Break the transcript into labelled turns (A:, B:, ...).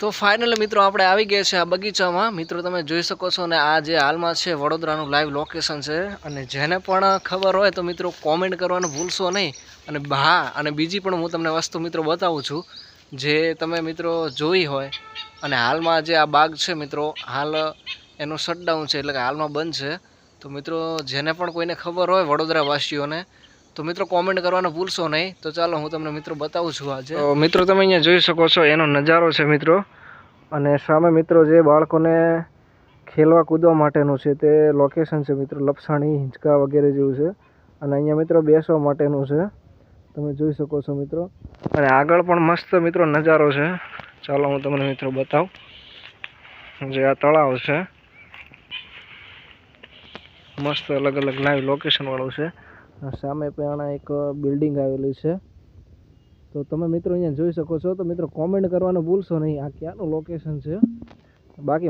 A: તો ફાઇનલી મિત્રો આપણે આવી ગયા છે આ બગીચામાં. મિત્રો, તમે જોઈ શકો છો અને આ જે હાલમાં છે વડોદરાનું લાઈવ લોકેશન છે. અને જેને પણ ખબર હોય તો મિત્રો કોમેન્ટ કરવાનું ભૂલશો નહીં. અને હા, અને બીજી પણ હું તમને વસ્તુ મિત્રો બતાવું છું. જે તમે મિત્રો જોઈ હોય, અને હાલમાં જે આ બાગ છે મિત્રો, હાલ એનું શટડાઉન છે, એટલે કે હાલમાં બંધ છે. તો મિત્રો, જેને પણ કોઈને ખબર હોય વડોદરા વાસીઓને તો મિત્રો કોમેન્ટ કરવાનું ભૂલશો નહીં. તો ચાલો હું તમને મિત્રો બતાવું છું આજે. મિત્રો તમે અહીંયા જોઈ શકો છો, એનો નજારો છે મિત્રો. અને સામે મિત્રો જે બાળકોને ખેલવા કૂદવા માટેનું છે તે લોકેશન છે મિત્રો, લપસાણી, હિંચકા વગેરે જેવું છે. અને અહીંયા મિત્રો બેસવા માટેનું છે. તમે જોઈ શકો છો મિત્રો. અને આગળ પણ મસ્ત મિત્રો નજારો છે. ચાલો હું તમને મિત્રો બતાવું. જે આ તળાવ છે. મસ્ત અલગ અલગ લાઈવ લોકેશનવાળું છે. સામે પણ એક બિલ્ડિંગ આવેલી છે. તો તમે મિત્રો અહીંયા જોઈ શકો છો. તો મિત્રો કોમેન્ટ કરવાનું ભૂલશો નહીં. આ ક્યાંનું લોકેશન છે? બાકી